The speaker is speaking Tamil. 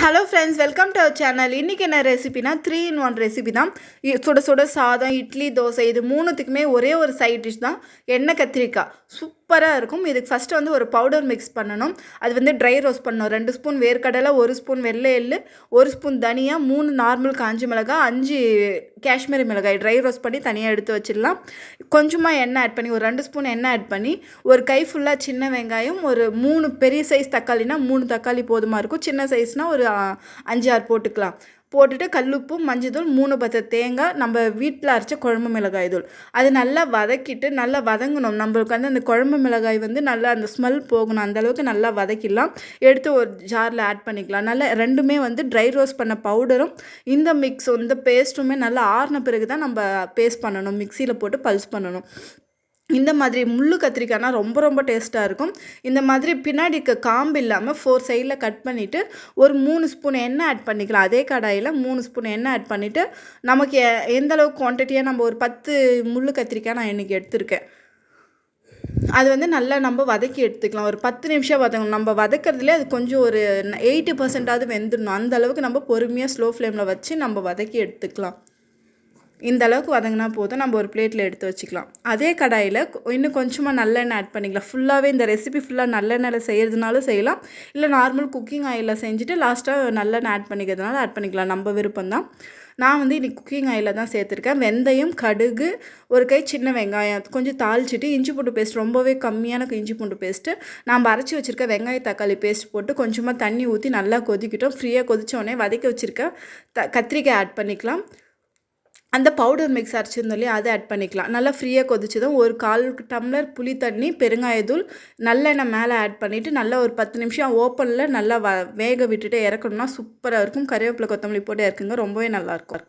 Hello friends welcome to our channel இன்றைக்கி என்ன ரெசிபினா த்ரீ இன் ஒன் ரெசிபி தான். சுட சுட சாதம் இட்லி தோசை இது மூணுத்துக்குமே ஒரே ஒரு சைட் டிஷ் தான். எண்ணெய் கத்திரிக்காய். சூப்பராக இருக்கும். இதுக்கு ஃபஸ்ட்டு வந்து ஒரு பவுடர் மிக்ஸ் பண்ணணும். அது வந்து ட்ரை ரோஸ்ட் பண்ணணும். ரெண்டு ஸ்பூன் வேர்க்கடலை ஒரு ஸ்பூன் வெள்ளை எள்ளு ஒரு ஸ்பூன் தனியாக மூணு நார்மல் காஞ்சி மிளகாய் அஞ்சு காஷ்மீரி மிளகாய் ட்ரை ரோஸ்ட் பண்ணி தனியாக எடுத்து வச்சிடலாம். கொஞ்சமாக எண்ணெய் ஆட் பண்ணி ஒரு ரெண்டு ஸ்பூன் எண்ணெய் ஆட் பண்ணி ஒரு கை ஃபுல்லாக சின்ன வெங்காயம் ஒரு மூணு பெரிய சைஸ் தக்காளினா மூணு தக்காளி போதுமாக இருக்கும். சின்ன சைஸ்னால் ஒரு அஞ்சு ஆறு போட்டுக்கலாம். போட்டுட்டு கல்லுப்பும் மஞ்சள்தூள் மூணு பத்து தேங்காய் நம்ம வீட்டில் அரைச்ச குழம்பு மிளகாய் தூள். அது நல்லா வதக்கிட்டு நல்லா வதங்கணும். நம்மளுக்கு வந்து அந்த குழம்பு மிளகாய் வந்து நல்லா அந்த ஸ்மெல் போகணும். அந்தளவுக்கு நல்லா வதக்கிடலாம். எடுத்து ஒரு ஜாரில் ஆட் பண்ணிக்கலாம். நல்லா ரெண்டுமே வந்து ட்ரை ரோஸ்ட் பண்ண பவுடரும் இந்த மிக்ஸ் இந்த பேஸ்ட்டுமே நல்லா ஆறின பிறகு தான் நம்ம பேஸ்ட் பண்ணணும். மிக்சியில் போட்டு பல்ஸ் பண்ணணும். இந்த மாதிரி முள்ளு கத்திரிக்காய்னா ரொம்ப ரொம்ப டேஸ்ட்டாக இருக்கும். இந்த மாதிரி பின்னாடி இருக்க காம்பு இல்லாமல் ஃபோர் சைடில் கட் பண்ணிவிட்டு ஒரு மூணு ஸ்பூன் எண்ணெய் ஆட் பண்ணிக்கலாம். அதே கடாயில் மூணு ஸ்பூன் எண்ணெய் ஆட் பண்ணிவிட்டு நமக்கு எந்த அளவுக்கு குவான்டிட்டியாக நம்ம ஒரு பத்து முள்ளு கத்திரிக்காய் நான் இன்றைக்கி எடுத்திருக்கேன். அது வந்து நல்லா நம்ம வதக்கி எடுத்துக்கலாம். ஒரு பத்து நிமிஷம் வதங்கணும். நம்ம வதக்கிறதுலே அது கொஞ்சம் ஒரு எயிட்டி பர்சன்டாவது வெந்துடணும். அந்த அளவுக்கு நம்ம பொறுமையாக ஸ்லோ ஃப்ளேமில் வச்சு நம்ம வதக்கி எடுத்துக்கலாம். இந்த அளவுக்கு வதங்கினா போதும். நம்ம ஒரு பிளேட்டில் எடுத்து வச்சுக்கலாம். அதே கடாயில் இன்னும் கொஞ்சமாக நல்லெண்ணெய் ஆட் பண்ணிக்கலாம். ஃபுல்லாகவே இந்த ரெசிபி ஃபுல்லாக நல்லெண்ணெயில் செய்கிறதுனாலும் செய்யலாம். இல்லை நார்மல் குக்கிங் ஆயிலில் செஞ்சுட்டு லாஸ்ட்டாக நல்லெண்ணெய் ஆட் பண்ணிக்கிறதுனால ஆட் பண்ணிக்கலாம். நம்ம விருப்பம் தான் நான் வந்து இன்னைக்கு குக்கிங் ஆயிலில் தான் சேர்த்துருக்கேன். வெந்தயம் கடுகு ஒரு கை சின்ன வெங்காயம் கொஞ்சம் தாளிச்சிட்டு இஞ்சி பூண்டு பேஸ்ட் ரொம்பவே கம்மியான இஞ்சி பூண்டு பேஸ்ட்டு நாம் அரைச்சி வச்சுருக்க வெங்காய தக்காளி பேஸ்ட் போட்டு கொஞ்சமாக தண்ணி ஊற்றி நல்லா கொதிக்கிட்டோம். ஃப்ரீயாக கொதிச்ச உடனே வதக்கி வச்சுருக்க த கத்திரிக்காய் ஆட் பண்ணிக்கலாம். அந்த பவுடர் மிக்ஸ் அரைச்சிருந்தோம் இல்லையா அதை ஆட் பண்ணிக்கலாம். நல்லா ஃப்ரீயாக கொதிச்சதும் ஒரு கால் டம்ளர் புளி தண்ணி பெருங்காயத்தூள் நல்லெண்ணெய் மேலே ஆட் பண்ணிவிட்டு நல்லா ஒரு பத்து நிமிஷம் ஓப்பனில் நல்லா வ வேக விட்டுட்டு இறக்கணும்னா சூப்பராக இருக்கும். கருவேப்பிலை கொத்தமல்லி போட்டு இறக்குங்க ரொம்பவே நல்லாயிருக்கும்